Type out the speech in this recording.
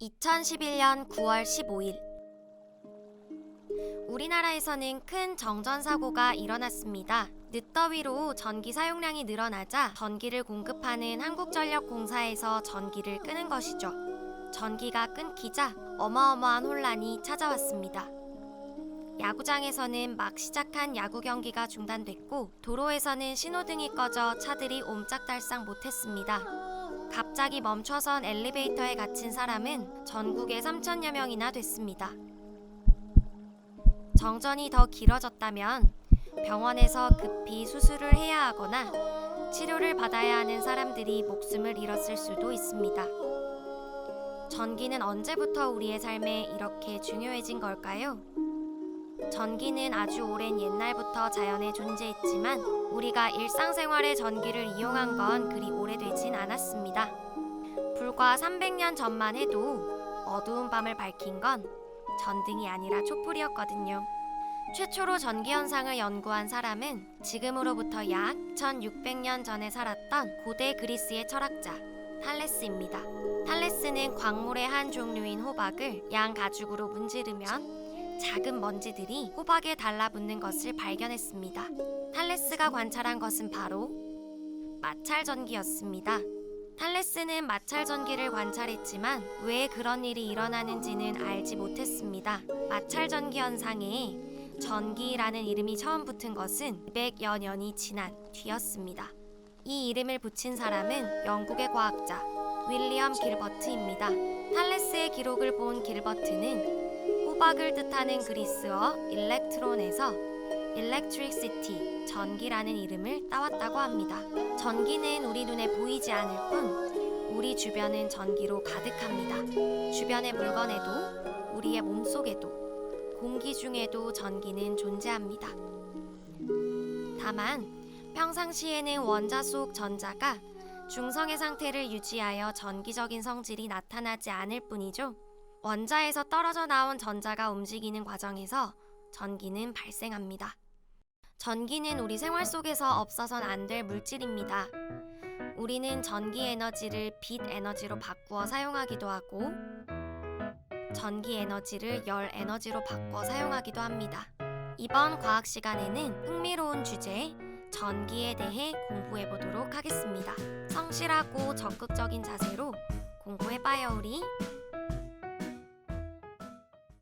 2011년 9월 15일 우리나라에서는 큰 정전 사고가 일어났습니다. 늦더위로 전기 사용량이 늘어나자 전기를 공급하는 한국전력공사에서 전기를 끄는 것이죠. 전기가 끊기자 어마어마한 혼란이 찾아왔습니다. 야구장에서는 막 시작한 야구 경기가 중단됐고 도로에서는 신호등이 꺼져 차들이 옴짝달싹 못했습니다. 갑자기 멈춰선 엘리베이터에 갇힌 사람은 전국에 3천여 명이나 됐습니다. 정전이 더 길어졌다면 병원에서 급히 수술을 해야 하거나 치료를 받아야 하는 사람들이 목숨을 잃었을 수도 있습니다. 전기는 언제부터 우리의 삶에 이렇게 중요해진 걸까요? 전기는 아주 오랜 옛날부터 자연에 존재했지만 우리가 일상생활에 전기를 이용한 건 그리 오래되진 않았습니다. 불과 300년 전만 해도 어두운 밤을 밝힌 건 전등이 아니라 촛불이었거든요. 최초로 전기 현상을 연구한 사람은 지금으로부터 약 1600년 전에 살았던 고대 그리스의 철학자 탈레스입니다. 탈레스는 광물의 한 종류인 호박을 양 가죽으로 문지르면 작은 먼지들이 호박에 달라붙는 것을 발견했습니다. 탈레스가 관찰한 것은 바로 마찰 전기였습니다. 탈레스는 마찰 전기를 관찰했지만 왜 그런 일이 일어나는지는 알지 못했습니다. 마찰 전기 현상에 전기라는 이름이 처음 붙은 것은 200여 년이 지난 뒤였습니다. 이 이름을 붙인 사람은 영국의 과학자 윌리엄 길버트입니다. 탈레스의 기록을 본 길버트는 호박을 뜻하는 그리스어 일렉트론에서 electricity, 전기라는 이름을 따왔다고 합니다. 전기는 우리 눈에 보이지 않을 뿐 우리 주변은 전기로 가득합니다. 주변의 물건에도 우리의 몸속에도 공기 중에도 전기는 존재합니다. 다만 평상시에는 원자 속 전자가 중성의 상태를 유지하여 전기적인 성질이 나타나지 않을 뿐이죠. 원자에서 떨어져 나온 전자가 움직이는 과정에서 전기는 발생합니다. 전기는 우리 생활 속에서 없어선 안 될 물질입니다. 우리는 전기 에너지를 빛 에너지로 바꾸어 사용하기도 하고 전기 에너지를 열 에너지로 바꿔 사용하기도 합니다. 이번 과학 시간에는 흥미로운 주제 전기에 대해 공부해 보도록 하겠습니다. 성실하고 적극적인 자세로 공부해 봐요 우리.